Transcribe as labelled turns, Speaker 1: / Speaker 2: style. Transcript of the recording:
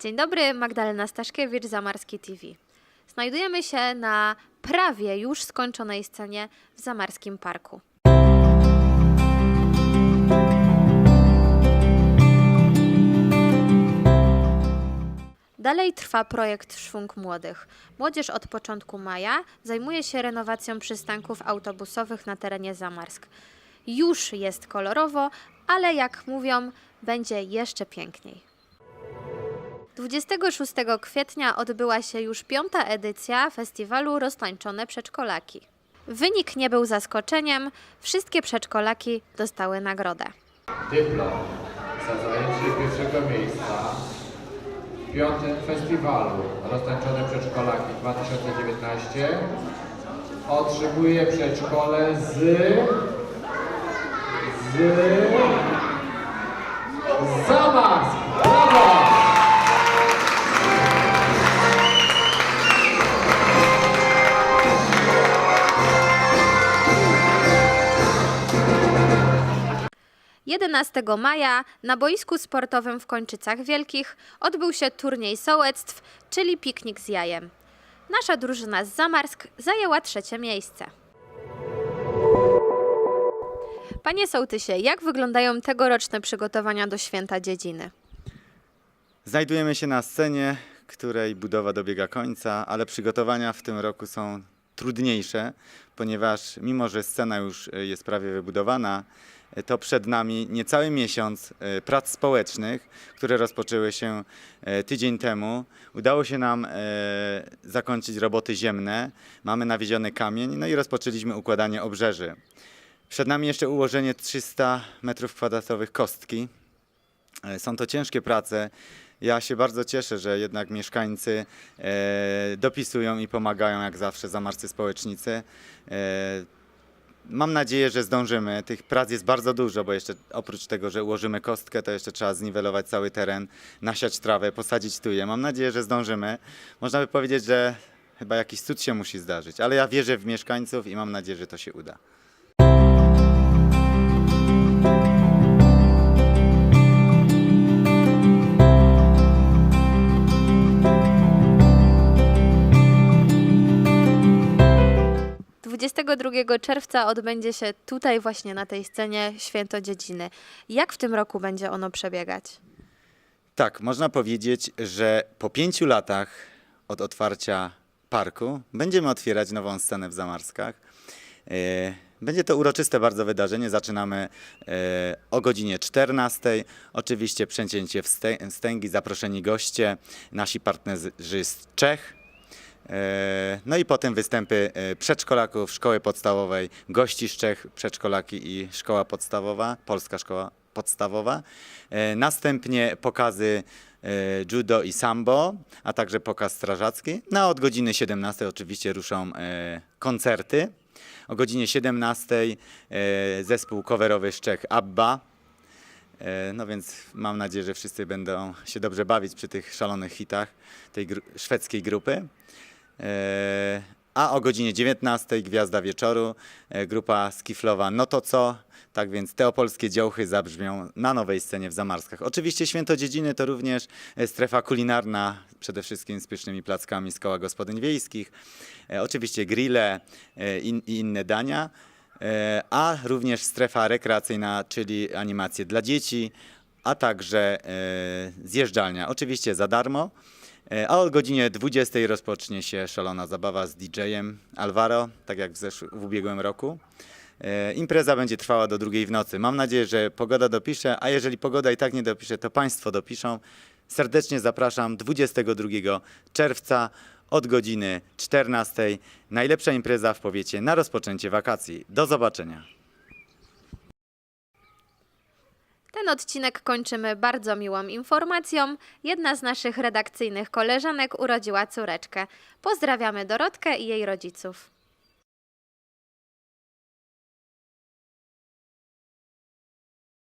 Speaker 1: Dzień dobry, Magdalena Staszkiewicz, Zamarski TV. Znajdujemy się na prawie już skończonej scenie w Zamarskim Parku. Dalej trwa projekt Szwung Młodych. Młodzież od początku maja zajmuje się renowacją przystanków autobusowych na terenie Zamarsk. Już jest kolorowo, ale jak mówią, będzie jeszcze piękniej. 26 kwietnia odbyła się już piąta edycja festiwalu Roztańczone Przedszkolaki. Wynik nie był zaskoczeniem, wszystkie przedszkolaki dostały nagrodę.
Speaker 2: dyplom za zajęcie pierwszego miejsca w piątym festiwalu Roztańczone Przedszkolaki 2019 otrzymuje przedszkole z z Zamarsk!
Speaker 1: 11 maja na boisku sportowym w Kończycach Wielkich odbył się turniej sołectw, czyli piknik z jajem. Nasza drużyna z Zamarsk zajęła trzecie miejsce. Panie sołtysie, jak wyglądają tegoroczne przygotowania do święta dziedziny?
Speaker 3: Znajdujemy się na scenie, której budowa dobiega końca, ale przygotowania w tym roku są trudniejsze, ponieważ mimo, że scena już e, jest prawie wybudowana, e, to przed nami niecały miesiąc e, prac społecznych, które rozpoczęły się tydzień temu. Udało się nam zakończyć roboty ziemne, mamy nawieziony kamień, no i rozpoczęliśmy układanie obrzeży. Przed nami jeszcze ułożenie 300 metrów kwadratowych kostki, Są to ciężkie prace. Ja się bardzo cieszę, że jednak mieszkańcy e, dopisują i pomagają jak zawsze zamarscy społecznicy. E, mam nadzieję, że zdążymy. Tych prac jest bardzo dużo, bo jeszcze oprócz tego, że ułożymy kostkę, to jeszcze trzeba zniwelować cały teren, nasiać trawę, posadzić tuje. Mam nadzieję, że zdążymy. Można by powiedzieć, że chyba jakiś cud się musi zdarzyć, ale ja wierzę w mieszkańców i mam nadzieję, że to się uda.
Speaker 1: – 22 czerwca odbędzie się tutaj właśnie na tej scenie Święto Dziedziny. Jak w tym roku będzie ono przebiegać?
Speaker 3: Tak, można powiedzieć, że po pięciu latach od otwarcia parku będziemy otwierać nową scenę w Zamarskach. E, Będzie to uroczyste bardzo wydarzenie. Zaczynamy e, o godzinie 14. Oczywiście przecięcie wstę- wstęgi, zaproszeni goście, nasi partnerzy z Czech. E, No i potem występy e, przedszkolaków szkoły podstawowej, gości z Czech, przedszkolaki i szkoła podstawowa, polska szkoła podstawowa. E, Następnie pokazy judo i sambo, a także pokaz strażacki. No a od godziny 17 oczywiście ruszą koncerty. O godzinie 17 e, zespół coverowy z Czech ABBA. No więc mam nadzieję, że wszyscy będą się dobrze bawić przy tych szalonych hitach tej gru- szwedzkiej grupy. E, A o godzinie 19 Gwiazda Wieczoru, e, grupa skiflowa No to co? Tak więc te opolskie zabrzmią na nowej scenie w Zamarskach. Oczywiście Święto Dziedziny to również e, strefa kulinarna, przede wszystkim z pysznymi plackami z koła gospodyń wiejskich. Oczywiście grille i inne dania. A również strefa rekreacyjna, czyli animacje dla dzieci, a także zjeżdżalnia, oczywiście za darmo. E, A o godzinie 20 rozpocznie się szalona zabawa z DJ-em Alvaro, tak jak w, zesz- w ubiegłym roku. E, Impreza będzie trwała do drugiej w nocy. Mam nadzieję, że pogoda dopisze, a jeżeli pogoda i tak nie dopisze, to Państwo dopiszą. Serdecznie zapraszam 22 czerwca od godziny 14. Najlepsza impreza w powiecie na rozpoczęcie wakacji. Do zobaczenia.
Speaker 1: Ten odcinek kończymy bardzo miłą informacją. Jedna z naszych redakcyjnych koleżanek urodziła córeczkę. Pozdrawiamy Dorotkę i jej rodziców.